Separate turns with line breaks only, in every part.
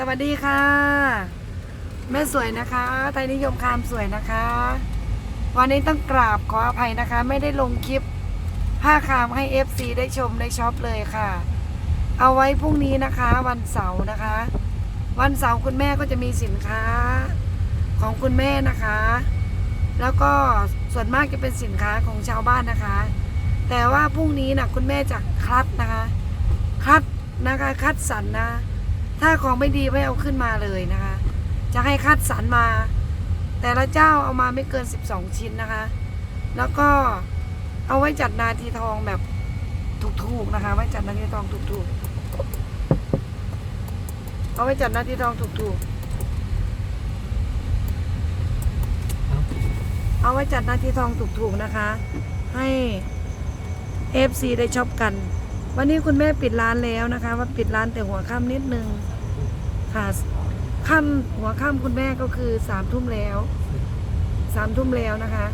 สวัสดีค่ะ แม่สวยนะคะ ไทยนิยมคามสวยนะคะ วันนี้ต้องกราบขออภัยนะคะ ไม่ได้ลงคลิปผ้าคามให้ FC ได้ชมได้ช็อปเลยค่ะ เอาไว้พรุ่งนี้นะคะ วันเสาร์นะคะ วันเสาร์คุณแม่ก็จะมีสินค้าของคุณแม่นะคะ แล้วก็ส่วนมากจะเป็นสินค้าของชาวบ้านนะคะ แต่ว่าพรุ่งนี้นะคุณแม่จะคัดนะคะ คัดนะคะคัดสรรนะ ถ้าของไม่ดีไม่เอาขึ้นมาเลยนะคะ จะให้คัดสรรมา แต่ละเจ้าเอามาไม่เกิน 12 ชิ้นนะคะ แล้วก็เอาไว้จัดนาทีทองแบบถูกๆนะคะ ไว้จัดนาทีทองถูกๆ เอาไว้จัดนาทีทองถูกๆ เอาไว้จัดนาทีทองถูกๆนะคะ ให้ FC ได้ชอปกัน วันนี้คุณแม่ปิดร้านแล้วนะคะว่าปิดร้านแต่หัวค่ำนิดนึงค่ะค่ำหัวค่ำคุณแม่ก็คือสามทุ่มแล้วสามทุ่มแล้วนะคะ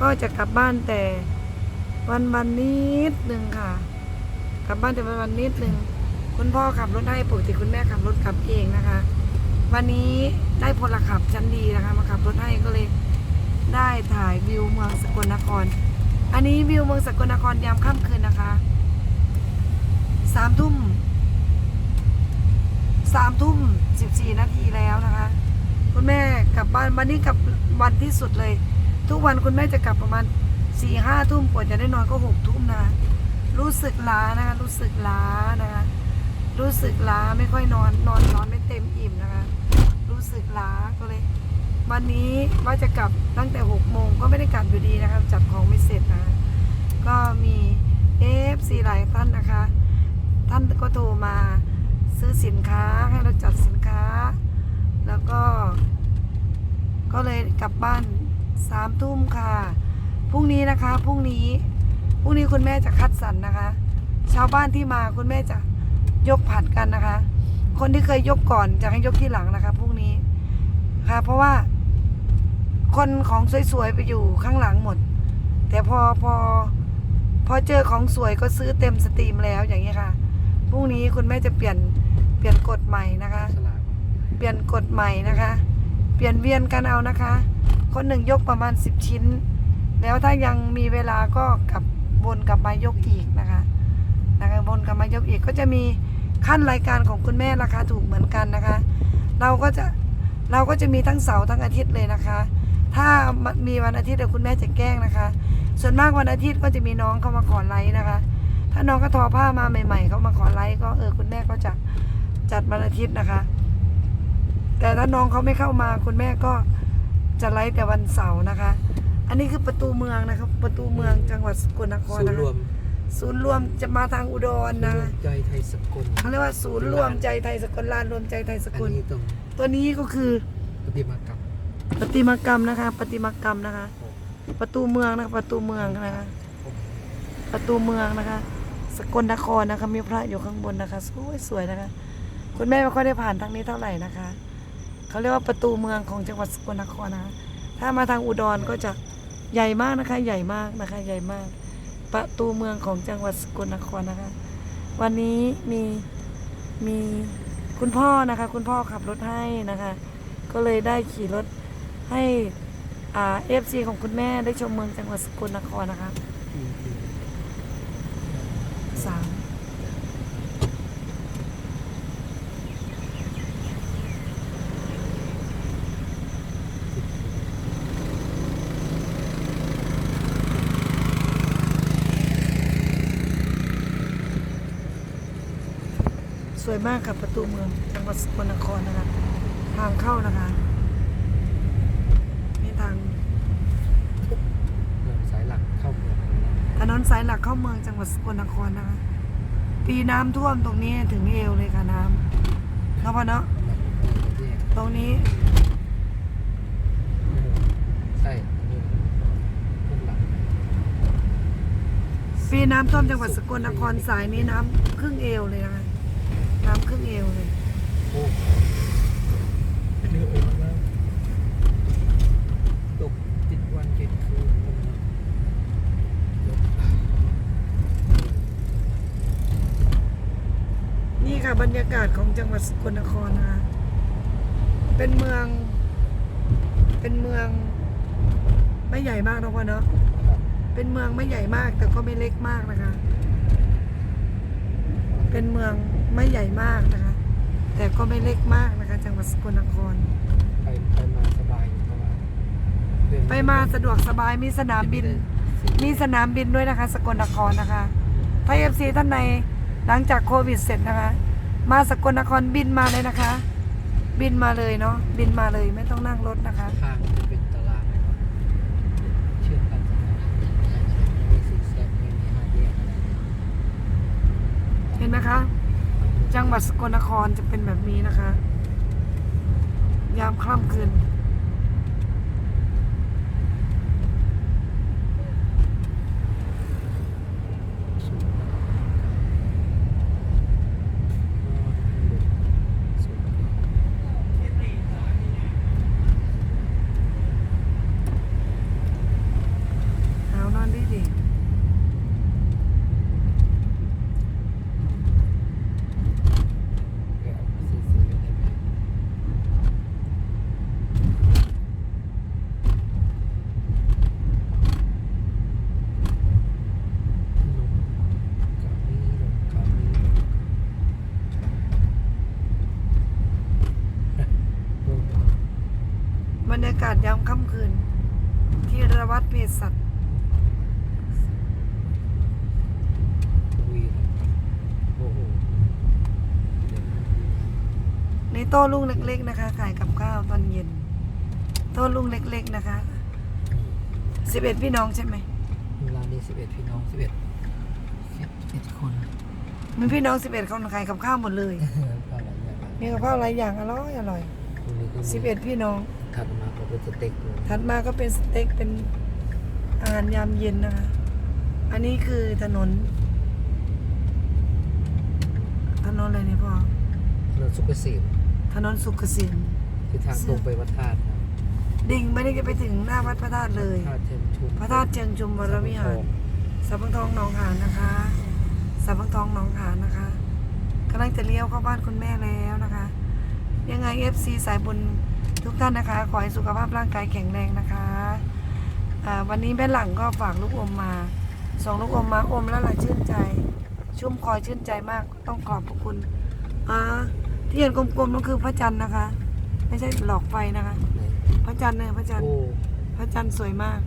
ก็จะกลับบ้านแต่วันวันนิดหนึ่งค่ะ กลับบ้านแต่วันวันนิดหนึ่งคุณพ่อขับรถให้ปกติคุณแม่ขับรถกลับเองนะคะ วันนี้ได้พลขับชั้นดีนะคะมาขับรถให้ก็เลยได้ถ่ายวิวเมืองสกลนคร อันนี้วิวเมืองสกลนครยามค่ำคืนนะคะามทุ่มสามทุ่มสิบสี่นาทีแล้วนะคะ คุณแม่กลับบ้านวันนี้กลับวันที่สุดเลย ทุกวันคุณแม่จะกลับประมาณสี่ห้าทุ่มกว่าจะได้นอนก็หกทุ่มนะคะรู้สึกล้านะคะ รู้สึกล้านะคะ รู้สึกล้าไม่ค่อยนอนนอนนอนไม่เต็มอิ่มนะคะ รู้สึกล้าก็เลย วันนี้ว่าจะกลับตั้งแต่หกโมงก็ไม่ได้กลับอยู่ดีนะคะจัดของไม่เสร็จนะคะก็มีเอฟซีหลายท่านนะคะ ท่านก็โทรมาซื้อสินค้าให้เราจัดสินค้า แล้วก็ ก็เลยกลับบ้านสามทุ่มค่ะพรุ่งนี้นะคะพรุ่งนี้พรุ่งนี้คุณแม่จะคัดสรรนะคะ ชาวบ้านที่มาคุณแม่จะยกผัดกันนะคะ คนที่เคยยกก่อนจะให้ยกที่หลังนะคะพรุ่งนี้ค่ะ เพราะว่า คนของสวยๆไปอยู่ข้างหลังหมด แต่พอพอพอเจอของสวยก็ซื้อเต็มสตรีมแล้วอย่างนี้ค่ะ พรุ่งนี้คุณแม่จะเปลี่ยนเปลี่ยนกฎใหม่นะคะ
สลาก
เปลี่ยนกฎใหม่นะคะ เปลี่ยนเวียนกันเอานะคะ คนหนึ่งยกประมาณ 10 ชิ้น แล้วถ้ายังมีเวลาก็กลับวนกลับมายกอีกนะคะนะคะวนกลับมายกอีกก็จะมีขั้นรายการของคุณแม่ราคาถูกเหมือนกันนะคะ เราก็จะเราก็จะมีทั้งเสาร์ทั้งอาทิตย์เลยนะคะ ถ้ามีวันอาทิตย์เดี๋ยวคุณแม่จะแกล้งนะคะ ส่วนมากวันอาทิตย์ก็จะมีน้องเข้ามาขอไลค์นะคะ ถ้าน้องก็ทอผ้ามาใหม่ๆเขามาขอไลค์ก็เออคุณแม่ก็จะจัดวันอาทิตย์นะคะ แต่ถ้าน้องเขาไม่เข้ามาคุณแม่ก็จะไลฟ์แต่วันเสาร์นะคะ อันนี้คือประตูเมืองนะครับ ประตูเมืองจังหวัดสกลนค
ศู
ร
น
นะ
ย์ร
คะ
วม
ศูนย์รวมจะมาทางอุดรนะ
ใจไทยสกล
เขาเรียกว่าศูนย์รวมใจไทยสกลลานรวมใจไทยส
อัน
กล
นี้ตรง
ตัวนี้ก็คือ
ปฏิมากรรม
ประติมากรรมนะคะประติมากรรมนะคะ ประตูเมืองนะคะประตูเมืองนะคะ ประตูเมืองนะคะ สกลนครนะคะ มีพระอยู่ข้างบนนะคะ สวยสวยนะคะ คุณแม่ไม่ค่อยได้ผ่านทางนี้เท่าไหร่นะคะ เขาเรียกว่าประตูเมืองของจังหวัดสกลนครนะคะ ถ้ามาทางอุดรก็จะใหญ่มากนะคะ ใหญ่มากนะคะ ใหญ่มาก ประตูเมืองของจังหวัดสกลนครนะคะ วันนี้มีมีคุณพ่อนะคะ คุณพ่อขับรถให้นะคะ ก็เลยได้ขี่รถให้เอฟซีของคุณแม่ได้ชมเมืองจังหวัดสกลนครนะคะ สามสวยมากค่ะประตูเมืองจังหวัดสกลนครนะคะทางเข้านะคะนี่ทาง
เมืองสายหลักเข้าเมืองนะ
ถนน สายหลักเข้าเมืองจังหวัดสกลนครนะคะ ปีน้ำท่วมตรงนี้ถึงเอวเลยค่ะน้ำเนาะพ่อเนาะ ตรงนี้
ใช่
ปีน้ำท่วมจังหวัดสกลนครสายนี้น้ำครึ่งเอวเลยนะคะน้ำครึ่งเอวเลย
โอ้เนื้ออกแล้วตกจิตวันเจ็ดคืน
นี่ ค่ะบรรรยากาศของจังหวัดสกลนครนะคะเป็นเมือง เป็นเมือง ไม่ใหญ่มากนะพ่อเนาะ
ครับ
เป็นเมืองไม่ใหญ่มาก แต่ก็ไม่เล็กมากนะคะ เป็นเมืองไม่ใหญ่มากนะคะ แต่ก็ไม่เล็กมากนะคะ จังหวัดสกลนคร
ไปไปมาสบายอยู่เพราะว่าเดิน
ไปมาสะดวกสบายมีสนามบิน มีสนามบินด้วยนะคะ สกลนครนะคะ ถ้าเอฟซีท่านในหลังจากโควิดเสร็จนะคะ มาสกลนครบินมาเลยนะคะ บินมาเลยเนาะบินมาเลยไม่ต้องนั่งรถนะคะ
ข้างจะเป็นตารางเลยว่าเชื่อมกันไม่มีซีแซกไม่มีห้าแยกอะไร
เห็นไหมคะ จังหวัดสกลนครจะเป็นแบบนี้นะคะ ยามค่ำคืน
สูงมากสูง
เอานอนดีดี
แกะออกมาซีซีกันได้ไหมลงกามีลงกามีลงลง
บรร ยากาศยามค่ำคืนที่ระวัดเภสัช
วีนะโอ้โห
ในโต๊ะลุงเล็ก ๆ นะคะ ขายกับข้าวตอนเย็น โต๊ะลุงเล็ก ๆ นะคะสิบเอ็ดพี่น้องใช่ไหม
เวลานี้สิบเอ็ดพี่น้องสิบเอ็ดสิบเอ็ดคน
มีพี่น้องสิบเอ็ดคนขายกับข้าวหมดเลย
อะไรอย่างเงี้ย
มีกับข้าวหลายอย่างอร่อยอร่อย
ตรงนี้ก็มี
สิบเอ็ดพี่น้อง
ถัดมาก็เป็นสเต็กเลย
ถัดมาก็เป็นสเต็กเป็นอาหารยามเย็นนะคะ อันนี้คือถนน ถนนอะไรเนี่ยพ่อ
ถนนสุขเกษม
ถนนสุขเกษม
คือทางตรงไปวัดธาตุนะ
ดิ่งไปนี่ก็ไปถึงหน้าวัดพระธาตุเลย
ธาตุเชิงชุม
พระธาตุเชิงชุมวรวิหารสับพังทองหนองหานนะคะสับพังทองหนองหานนะคะกำลังจะเลี้ยวเข้าบ้านคุณแม่แล้วนะคะ ยังไง FC สายบุญ ทุกท่านนะคะ ขอให้สุขภาพร่างกายแข็งแรงนะคะอ่าวันนี้แม่หลังก็ฝากลูกอมมาส่งลูกอมมาอมแล้วล่ะชื่นใจ ชุ่มคอยชื่นใจมากต้องขอบพระคุณอ่าที่เห็นกลมๆนั่นคือพระจันทร์นะคะ ไม่ใช่หลอกไฟนะคะ
ไหน
พระจันทร์เนี่ยพระจันทร์
โอ้
พระจันทร์สวยมาก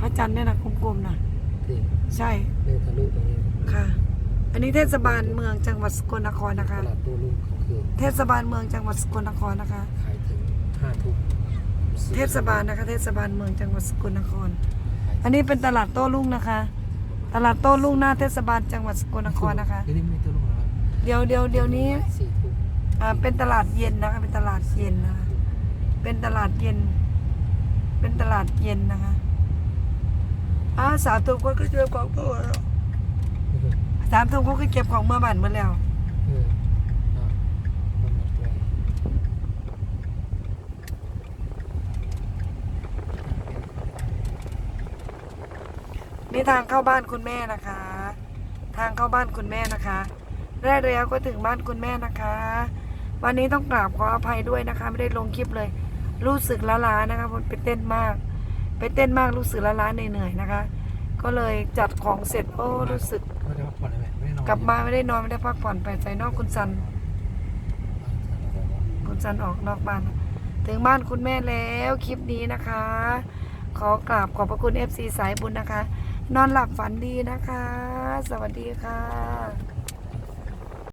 พระจันทร์เนี่ยนะกลมๆนะ
ดิ
ใช่
เดินทะลุตรงนี้
ค่ะ อันนี้เทศบาลเมืองจังหวัดสกลนครนะคะ
ตลาดตัวลุงเขาคือ
เทศบาลเมืองจังหวัดสกลนครนะคะ
ขายถึง ห้าทุ่ม
เทศบาลนะคะ เทศบาลเมืองจังหวัดสกลนคร
ขาย
อันนี้เป็นตลาดโต้รุ่งนะคะ ตลาดโต้รุ่งหน้าเทศบาลจังหวัดสกลนครนะคะ
เดี๋ยวนี้ไม่มีตัวลุงแล้ว
เดี๋ยวเดี๋ยวเดี๋ยวนี้
สี่ทุ่ม
อ่าเป็นตลาดเย็นนะคะ เป็นตลาดเย็นนะคะ เป็นตลาดเย็น เป็นตลาดเย็นนะคะอ่าสามทุ่มก็เก็บของเมื่อวานแล้วสามทุ่มเขาก็เก็บของเมื่อบ้านหมดแล้ว
เอออะมันหมดไป
นี่ทางเข้าบ้านคุณแม่นะคะ ทางเข้าบ้านคุณแม่นะคะได้แล้วก็ถึงบ้านคุณแม่นะคะ วันนี้ต้องกราบขออภัยด้วยนะคะ ไม่ได้ลงคลิปเลย รู้สึกละล้านะคะผมไปเต้นมาก ไปเต้นมากรู้สึกละล้าเหนื่อยๆนะคะ ก็เลยจัดของเสร็จโอ้รู้สึก
ไม่ได้พักผ่อนเลยไหมไม่ได้นอน
กลับมาไม่ได้นอนไม่ได้พักผ่อนไปใจนอกคุณซันคุณซันออกนอกบ้าน ถึงบ้านคุณแม่แล้วคลิปนี้นะคะ ขอกราบขอบพระคุณ FC สายบุญนะคะ นอนหลับฝันดีนะคะ สวัสดีค่ะ